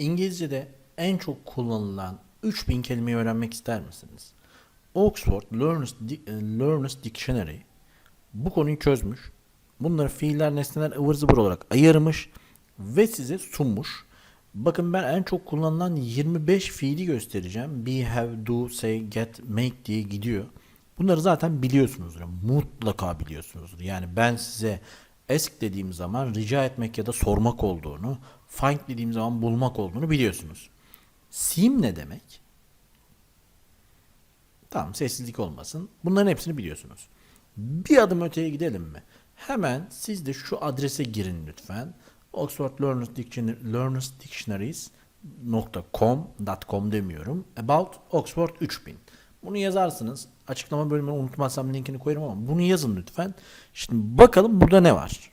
İngilizce'de en çok kullanılan 3000 kelimeyi öğrenmek ister misiniz? Oxford Learners, e, Learners Dictionary bu konuyu çözmüş. Bunları fiiller, nesneler ıvır zıvır olarak ayırmış ve size sunmuş. Bakın ben en çok kullanılan 25 fiili göstereceğim. Be, have, do, say, get, make diye gidiyor. Bunları zaten biliyorsunuzdur. Mutlaka biliyorsunuzdur. Yani ben size ask dediğim zaman rica etmek ya da sormak olduğunu, find dediğim zaman bulmak olduğunu biliyorsunuz. Sim ne demek? Tamam sessizlik olmasın. Bunların hepsini biliyorsunuz. Bir adım öteye gidelim mi? Hemen siz de şu adrese girin lütfen. Oxford Learners, Dictionary, Learners Dictionaries .com, .com demiyorum. About Oxford 3000. Bunu yazarsınız. Açıklama bölümünü unutmazsam linkini koyarım ama bunu yazın lütfen. Şimdi bakalım burada ne var?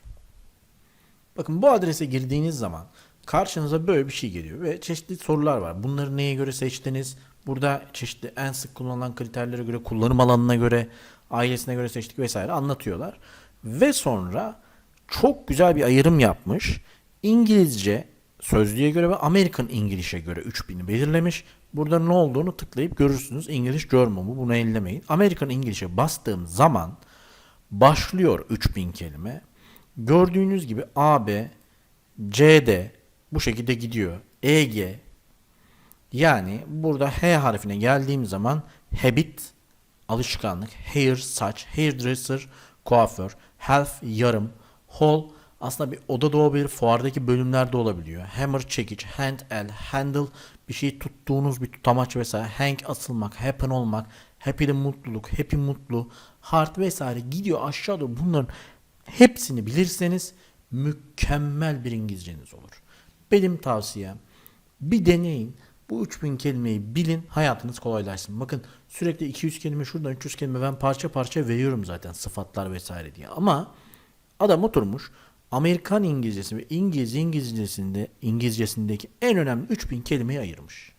Bakın bu adrese girdiğiniz zaman karşınıza böyle bir şey geliyor ve çeşitli sorular var. Bunları neye göre seçtiniz? Burada çeşitli en sık kullanılan kriterlere göre, kullanım alanına göre, ailesine göre seçtik vesaire anlatıyorlar. Ve sonra çok güzel bir ayrım yapmış. İngilizce sözlüğe göre ve American English'e göre 3000'i belirlemiş. Burada ne olduğunu tıklayıp görürsünüz. English German bu. Bunu ellemeyin. American English'e bastığım zaman başlıyor 3000 kelime. Gördüğünüz gibi AB, CD bu şekilde gidiyor. EG yani burada H harfine geldiğim zaman habit alışkanlık, hair saç, hairdresser kuaför, health yarım, hall aslında bir odada olabilir, fuardaki bölümlerde olabiliyor. Hammer çekiç, hand el, handle bir şey tuttuğunuz bir tutamaç vesaire, hang asılmak, happen olmak, happy de mutluluk, happy mutlu, heart vesaire gidiyor aşağı doğru bunların hepsini bilirseniz mükemmel bir İngilizceniz olur. Benim tavsiyem bir deneyin. Bu 3000 kelimeyi bilin, hayatınız kolaylaşsın. Bakın sürekli 200 kelime şuradan 300 kelime ben parça parça veriyorum zaten sıfatlar vesaire diye. Ama adam oturmuş Amerikan İngilizcesi ve İngiliz İngilizcesinde İngilizcesindeki en önemli 3000 kelimeyi ayırmış.